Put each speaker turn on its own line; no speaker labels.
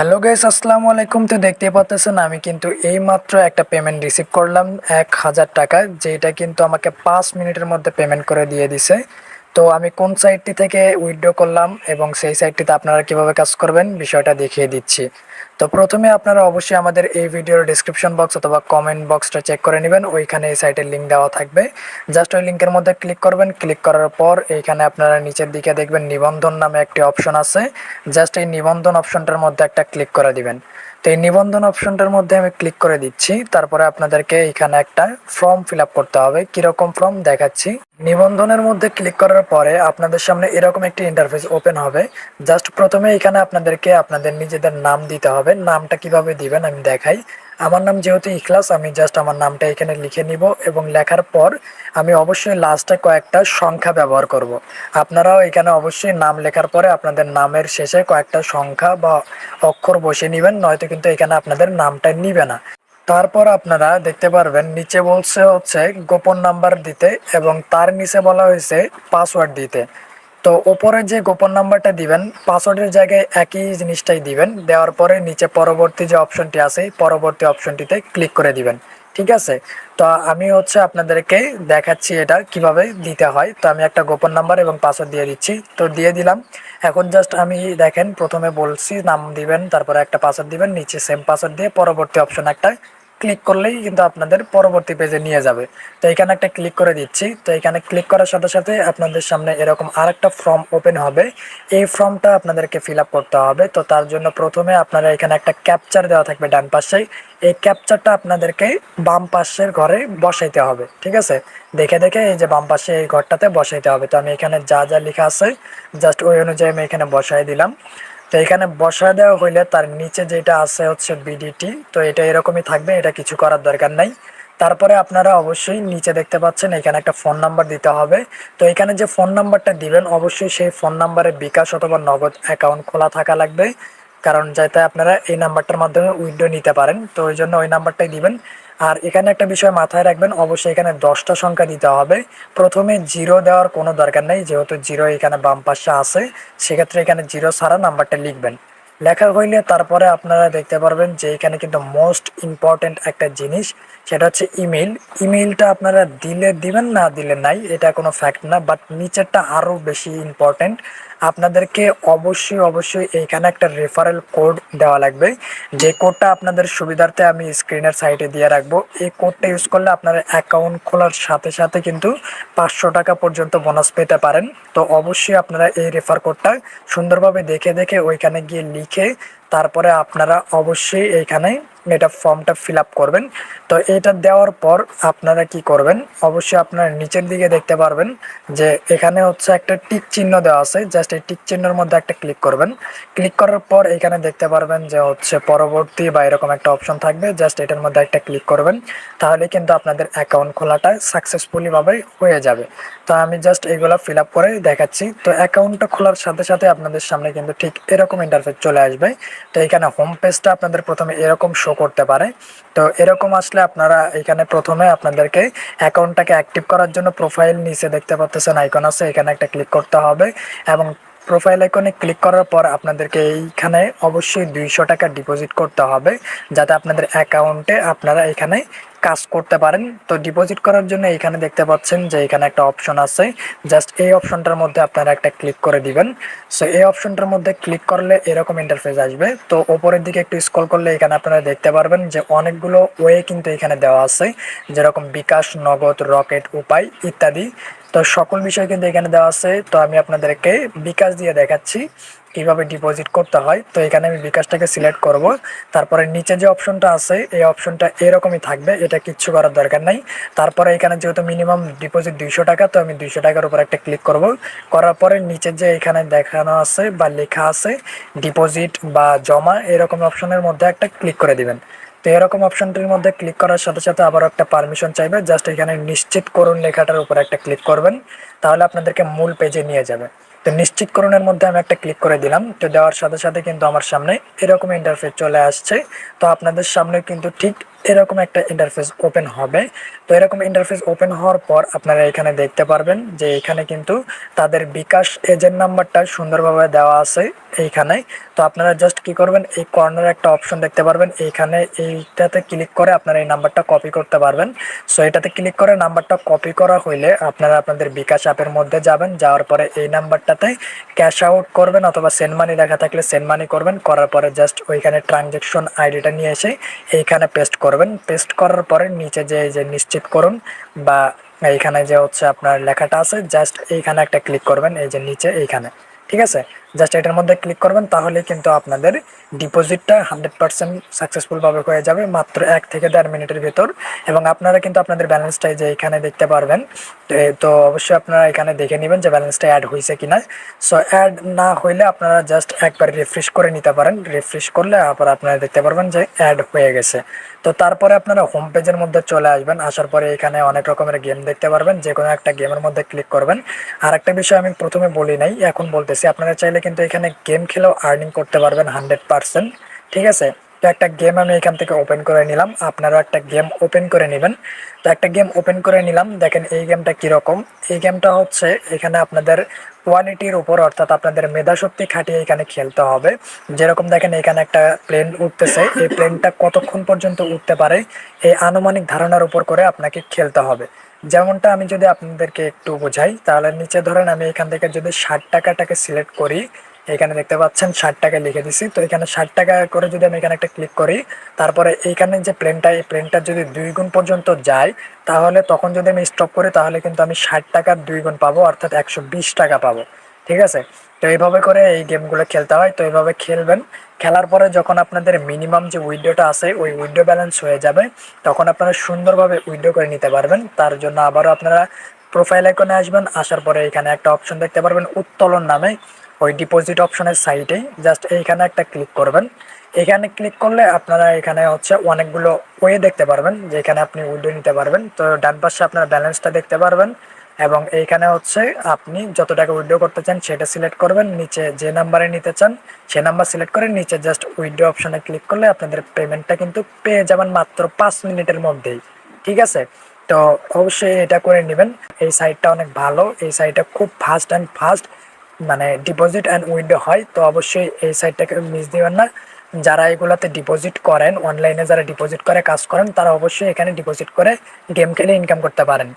Hello guys আসসালামু আলাইকুম। তো দেখতে পাচ্ছেন আমি কিন্তু এই মাত্র একটা পেমেন্ট রিসিভ করলাম এক হাজার টাকা, যেটা কিন্তু আমাকে পাঁচ মিনিটের মধ্যে পেমেন্ট করে দিয়ে দিছে। তো আমি কোন সাইটটি থেকে উইথড্র করলাম এবং সেই সাইটটিতে আপনারা কীভাবে কাজ করবেন বিষয়টা দেখিয়ে দিচ্ছি। তো প্রথমে আপনারা অবশ্যই আমাদের এই ভিডিওর ডিসক্রিপশন বক্স অথবা কমেন্ট বক্সটা চেক করে নেবেন। ওইখানে এই সাইটের লিঙ্ক দেওয়া থাকবে। জাস্ট ওই লিঙ্কের মধ্যে ক্লিক করবেন। ক্লিক করার পর এইখানে আপনারা নিচের দিকে দেখবেন নিবন্ধন নামে একটি অপশন আছে। জাস্ট এই নিবন্ধন অপশনটার মধ্যে একটা ক্লিক করে দিবেন। তো এই নিবন্ধন অপশনটার মধ্যে আমি ক্লিক করে দিচ্ছি। তারপরে আপনাদেরকে এখানে একটা ফর্ম ফিল আপ করতে হবে। কীরকম ফর্ম দেখাচ্ছি। নিবন্ধনের মধ্যে ক্লিক করার পরে আপনাদের সামনে এরকম একটি ইন্টারফেস ওপেন হবে। জাস্ট প্রথমে এখানে আপনাদেরকে আপনাদের নিজেদের নাম দিতে হবে। নামটা কীভাবে দিবেন আমি দেখাই। আমার নাম যেহেতু ইখলাস, আমি জাস্ট আমার নামটা এখানে লিখে নিব এবং লেখার পর আমি অবশ্যই লাস্টে কয়েকটা সংখ্যা ব্যবহার করব। আপনারাও এখানে অবশ্যই নাম লেখার পরে আপনাদের নামের শেষে কয়েকটা সংখ্যা বা অক্ষর বসে নেবেন, নয়তো কিন্তু এখানে আপনাদের নামটা নিবে না। তারপর আপনারা দেখতে পারবেন, নিচে বলছে হচ্ছে গোপন নাম্বার দিতে এবং তার নিচে বলা হয়েছে পাসওয়ার্ড দিতে। তো ওপরে যে গোপন নাম্বারটা দিবেন পাসওয়ার্ডের জায়গায় একই জিনিসটাই দিবেন, দেওয়ার পরে নিচে পরবর্তী যে অপশনটি আছে, পরবর্তী অপশনটিতে ক্লিক করে দিবেন। ঠিক আছে? তো আমি হচ্ছে আপনাদেরকে দেখাচ্ছি এটা কীভাবে দিতে হয়। তো আমি একটা গোপন নাম্বার এবং পাসওয়ার্ড দিয়ে দিচ্ছি। তো দিয়ে দিলাম। এখন জাস্ট আমি দেখেন, প্রথমে বলছি, নাম দিবেন, তারপরে একটা পাসওয়ার্ড দিবেন, নিচে সেম পাসওয়ার্ড দিয়ে পরবর্তী অপশন একটা ক্লিক করলেই কিন্তু আপনাদের পরবর্তী পেজে নিয়ে যাবে। তো এখানে একটা ক্লিক করে দিচ্ছি। তো এখানে ক্লিক করার সাথে সাথে আপনাদের সামনে এরকম আরেকটা ফর্ম ওপেন হবে। এই ফর্মটা আপনাদেরকে ফিল আপ করতে হবে। তো তার জন্য প্রথমে আপনারা এখানে একটা ক্যাপচার দেওয়া থাকবে ডান পাশেই এই ক্যাপচারটা আপনাদেরকে বাম পাশের ঘরে বসাইতে হবে। ঠিক আছে? দেখে দেখে এই যে বাম পাশে এই ঘরটাতে বসাইতে হবে। তো আমি এখানে যা যা লেখা আছে জাস্ট ওই অনুযায়ী আমি এখানে বসাই দিলাম। তো এখানে বসায় দেওয়া হইলে তার নিচে যেটা আছে হচ্ছে বিডিটি তো এটা এরকমই থাকবে, এটা কিছু করার দরকার নাই। তারপরে আপনারা অবশ্যই নিচে দেখতে পাচ্ছেন, এখানে একটা ফোন নাম্বার দিতে হবে। তো এখানে যে ফোন নাম্বারটা দিবেন, অবশ্যই সেই ফোন নাম্বারে বিকাশ অথবা নগদ অ্যাকাউন্ট খোলা থাকা লাগবে। কারণ যাতে আপনারা এই নাম্বারটার মাধ্যমে উইন্ডো নিতে পারেন, তো ওই জন্য ওই নাম্বারটাই দিবেন। আর এখানে একটা বিষয় মাথায় রাখবেন, অবশ্যই এখানে দশটা সংখ্যা দিতে হবে। প্রথমে জিরো দেওয়ার কোনো দরকার নেই, যেহেতু জিরো এখানে বাম পাশে আছে, সেক্ষেত্রে এখানে জিরো ছাড়া নাম্বারটা লিখবেন। লেখা হইলে তারপরে আপনারা দেখতে পারবেন যে এখানে কিন্তু মোস্ট ইম্পর্ট্যান্ট একটা জিনিস, সেটা হচ্ছে ইমেল ইমেলটা আপনারা দিলে দিবেন, না দিলে নাই, এটা কোনো ফ্যাক্ট না বাট নিচেরটা আরও বেশি ইম্পর্ট্যান্ট আপনাদেরকে অবশ্যই অবশ্যই এইখানে একটা রেফারেল কোড দেওয়া লাগবে। যে কোডটা আপনাদের সুবিধার্থে আমি স্ক্রিনের সাইডে দিয়ে রাখব। এই কোডটা ইউজ করলে আপনার অ্যাকাউন্ট খোলার সাথে সাথে কিন্তু পাঁচশো টাকা পর্যন্ত বোনাস পেতে পারেন। তো অবশ্যই আপনারা এই রেফার কোডটা সুন্দরভাবে দেখে দেখে ওইখানে গিয়ে লিখে তারপরে আপনারা অবশ্যই এইখানে এটা ফর্মটা ফিল আপ করবেন। তো এটা দেওয়ার পর আপনারা কি করবেন, অবশ্যই আপনারা নিচের দিকে দেখতে পারবেন যে এখানে হচ্ছে একটা টিক চিহ্ন দেওয়া আছে। জাস্ট এই টিক চিহ্নের মধ্যে একটা ক্লিক করবেন। ক্লিক করার পর এখানে দেখতে পারবেন যে হচ্ছে পরবর্তী বা এরকম একটা অপশন থাকবে। জাস্ট এটার মধ্যে একটা ক্লিক করবেন, তাহলে কিন্তু আপনাদের অ্যাকাউন্ট খোলাটা সাকসেসফুলিভাবে হয়ে যাবে। তো আমি জাস্ট এগুলো ফিল আপ করে দেখাচ্ছি। তো অ্যাকাউন্টটা খোলার সাথে সাথে আপনাদের সামনে কিন্তু ঠিক এরকম ইন্টারফেস চলে আসবে। তো এখানে হোম পেজটা আপনাদের প্রথমে এরকম শো করতে পারে। তো এরকম আসলে আপনারা এখানে প্রথমে আপনাদেরকে অ্যাকাউন্টটাকে অ্যাক্টিভ করার জন্য প্রোফাইল নিচে দেখতে পাচ্ছেন আইকন আছে, এখানে একটা ক্লিক করতে হবে এবং প্রোফাইল আইকনে ক্লিক করার পর আপনাদেরকে এইখানে অবশ্যই দুইশো টাকা ডিপোজিট করতে হবে, যাতে আপনাদের অ্যাকাউন্টে আপনারা এখানে কাজ করতে পারেন। তো ডিপোজিট করার জন্য এখানে দেখতে পাচ্ছেন যে এখানে একটা অপশন আছে। জাস্ট এই অপশনটার মধ্যে আপনারা একটা ক্লিক করে দিবেন। সো এই অপশনটার মধ্যে ক্লিক করলে এরকম ইন্টারফেস আসবে। তো ওপরের দিকে একটু স্ক্রল করলে এখানে আপনারা দেখতে পারবেন যে অনেকগুলো ওয়ে কিন্তু এখানে দেওয়া আছে। যেরকম বিকাশ, নগদ, রকেট, উপায় ইত্যাদি। তো সকল বিষয় কিন্তু এখানে দেওয়া আছে। তো আমি আপনাদেরকে বিকাশ দিয়ে দেখাচ্ছি কীভাবে ডিপোজিট করতে হয়। তো এখানে আমি বিকাশটাকে সিলেক্ট করব। তারপরে নিচে যে অপশনটা আছে, এই অপশনটা এরকমই থাকবে। এটা কিচ্ছু করার দরকার নাই। তারপরে এখানে যেহেতু মিনিমাম ডিপোজিট দুইশো টাকা, তো আমি দুইশো টাকার উপর একটা ক্লিক করব। করার পরে নিচে যে এখানে দেখানো আছে বা লেখা আছে ডিপোজিট বা জমা, এরকম অপশনের মধ্যে একটা ক্লিক করে দিবেন। তো এরকম অপশনটির মধ্যে ক্লিক করার সাথে সাথে আবার একটা পারমিশন চাইবে। জাস্ট এখানে নিশ্চিত করুন লেখাটার উপর একটা ক্লিক করবেন, তাহলে আপনাদেরকে মূল পেজে নিয়ে যাবে। তো নিশ্চিতকরণের মধ্যে আমি একটা ক্লিক করে দিলাম, তো দেওয়ার সাথে সাথে কিন্তু আমার সামনে এরকম ইন্টারফেস চলে আসছে। তো আপনাদের সামনে কিন্তু ঠিক এরকম একটা ইন্টারফেস ওপেন হবে। তো তো এরকম ইন্টারফেস ওপেন হওয়ার পর আপনারা এখানে দেখতে পারবেন যে এখানে কিন্তু তাদের বিকাশ এজেন্ট নাম্বারটা সুন্দরভাবে দেওয়া আছে এইখানে। তো আপনারা জাস্ট কি করবেন, এই কর্নারে একটা অপশন দেখতে পারবেন। এইখানে এইটাতে ক্লিক করে আপনারা এই নাম্বারটা কপি করতে পারবেন। সো এটাতে ক্লিক করে নাম্বারটা কপি করা হইলে আপনারা আপনাদের বিকাশ অ্যাপের মধ্যে যাবেন। যাওয়ার পরে এই নাম্বারটাতে ক্যাশ আউট করবেন অথবা সেন্ড মানি লেখা থাকলে সেন্ড মানি করবেন। করার পরে জাস্ট ওইখানে ট্রানজ্যাকশন আইডিটা নিয়ে এসে এইখানে পেস্ট করবেন। পেস্ট করার পরে নিচে যে যে নিশ্চিত করুন বা এইখানে যে হচ্ছে আপনার লেখাটা আছে জাস্ট এইখানে একটা ক্লিক করবেন। এই যে নিচে এইখানে। ঠিক আছে? জাস্ট এটার মধ্যে ক্লিক করবেন তাহলে কিন্তু আপনাদের ডিপোজিটটা হান্ড্রেড পার্সেন্ট সাকসেসফুলভাবে হয়ে যাবে মাত্র এক থেকে দেড় মিনিটের ভেতর। এবং আপনারা কিন্তু আপনাদের ব্যালেন্সটাই যে এখানে দেখতে পারবেন তো- অবশ্যই আপনারা এখানে দেখে নেবেন যে ব্যালেন্সটা অ্যাড হয়েছে কিনা। সো অ্যাড না হইলে আপনারা জাস্ট একবার রিফ্রেশ করে নিতে পারেন। রিফ্রেশ করলে আবার আপনারা দেখতে পারবেন যে অ্যাড হয়ে গেছে। তো তারপরে আপনারা হোম পেজের মধ্যে চলে আসবেন, আসার পরে এখানে অনেক রকমের গেম দেখতে পারবেন। যে কোনো একটা গেমের মধ্যে ক্লিক করবেন। আর একটা বিষয় আমি প্রথমে বলি নাই, এখন বলতেছি, আপনারা চাইলে কিন্তু এখানে গেম খেলেও আর্নিং করতে পারবেন হান্ড্রেড পার্সেন্ট ঠিক আছে? তো একটা গেম আমি এখান থেকে ওপেন করে নিলাম, আপনারাও একটা গেম ওপেন করে নেবেন। তো একটা গেম ওপেন করে নিলাম, দেখেন এই গেমটা কীরকম? এই গেমটা হচ্ছে এখানে আপনাদের কোয়ালিটির উপর, অর্থাৎ আপনাদের মেধাশক্তি খাটিয়ে এখানে খেলতে হবে। যেরকম দেখেন এখানে একটা প্লেন উঠতেছে, এই প্লেনটা কতক্ষণ পর্যন্ত উঠতে পারে, এই আনুমানিক ধারণার উপর করে আপনাকে খেলতে হবে। যেমনটা আমি যদি আপনাদেরকে একটু বোঝাই, তাহলে নিচে ধরেন আমি এখান থেকে যদি ষাট টাকাটাকে সিলেক্ট করি, এখানে দেখতে পাচ্ছেন ষাট টাকা লিখে দিছি। তো এখানে ষাট টাকা করে যদি আমি এখানে একটা ক্লিক করি, তারপরে এইখানে যে প্লেনটা, এই প্লেনটা যদি দুই গুণ পর্যন্ত যায়, তাহলে তখন যদি আমি স্টপ করি, তাহলে কিন্তু আমি ষাট টাকার দুই গুণ পাবো, অর্থাৎ একশো বিশ টাকা পাবো। ঠিক আছে? তো এইভাবে করে এই গেমগুলো খেলতে হয়। তো এইভাবে খেলবেন। খেলার পরে যখন আপনাদের মিনিমাম যে উইডোটা আছে, ওই উইডো ব্যালেন্স হয়ে যাবে, তখন আপনারা সুন্দরভাবে উইডো করে নিতে পারবেন। তার জন্য আবারও আপনারা প্রোফাইল আইকনে আসবেন। আসার পরে এখানে একটা অপশন দেখতে পারবেন, উত্তোলন নামে। ওই ডিপোজিট অপশনের সাইটেই জাস্ট এইখানে একটা ক্লিক করবেন। এখানে ক্লিক করলে আপনারা এখানে হচ্ছে অনেকগুলো ওয়ে দেখতে পারবেন, যেখানে আপনি উইডো নিতে পারবেন। তো ডান পাশে আপনার ব্যালেন্সটা দেখতে পারবেন। এবং এইখানে হচ্ছে আপনি যত টাকা উইথড্র করতে চান, সেটা সিলেক্ট করবেন, নিচে যে নাম্বারে নিতে চান, সে নাম্বার সিলেক্ট করে নিচে জাস্ট উইথড্র অপশনে ক্লিক করলে আপনাদের পেমেন্টটা কিন্তু পেয়ে যাবেন মাত্র পাঁচ মিনিটের মধ্যেই। ঠিক আছে? তো অবশ্যই এটা করে নেবেন। এই সাইটটা অনেক ভালো। এই সাইটটা খুব ফাস্ট অ্যান্ড ফাস্ট মানে ডিপোজিট অ্যান্ড উইথড্র হয়। তো অবশ্যই এই সাইটটাকে মিস দেবেন না। যারা এগুলোতে ডিপোজিট করেন অনলাইনে যারা ডিপোজিট করে, কাজ করেন, তারা অবশ্যই এখানে ডিপোজিট করে গেম খেলে ইনকাম করতে পারেন।